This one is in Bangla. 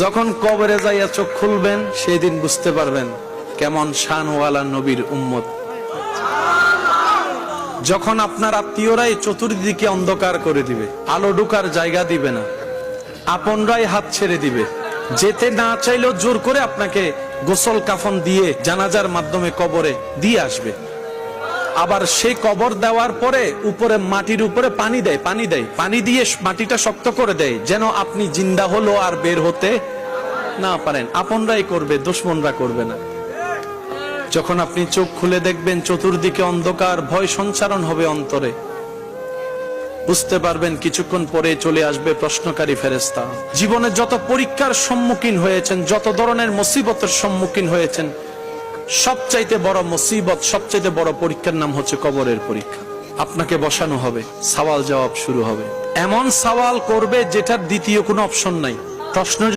যখন কবরে যাইয়া চোখ খুলবেন, সেই দিন বুঝতে পারবেন কেমন শানওয়ালা নবীর উম্মত। যখন আপনার আত্মীয়রাই চতুর্দিকে অন্ধকার করে দিবে, আলো ঢুকার জায়গা দিবে না, আপনরাই হাত ছেড়ে দিবে। যেতে না চাইলেও জোর করে আপনাকে গোসল কাফন দিয়ে জানাজার মাধ্যমে কবরে দিয়ে আসবে। আবার সেই কবর দেওয়ার পরে উপরে মাটির উপরে পানি দেয় পানি দেয়। পানি দিয়ে মাটিটা শক্ত করে দেয়, যেন আপনি জিন্দা হলো আর বের হতে না পারেন। আপনরাই করবে, দুশ্মনরা করবে না। যখন আপনি চোখ খুলে দেখবেন, চতুর্দিকে অন্ধকার, ভয় সঞ্চারণ হবে অন্তরে। বুঝতে পারবেন, কিছুক্ষণ পরে চলে আসবে প্রশ্নকারী ফেরেস্তা জীবনে যত পরীক্ষার সম্মুখীন হয়েছেন, যত ধরনের মুসিবতের সম্মুখীন হয়েছেন সবচাইতে বড় মুসিবত, সবচাইতে বড় পরীক্ষার নাম হচ্ছে কবরের পরীক্ষা। আপনাকে বসানো হবে সওয়াল জবাব শুরু হবে। এমন সওয়াল করবে যেটার দ্বিতীয় কোনো অপশন নাই। প্রশ্ন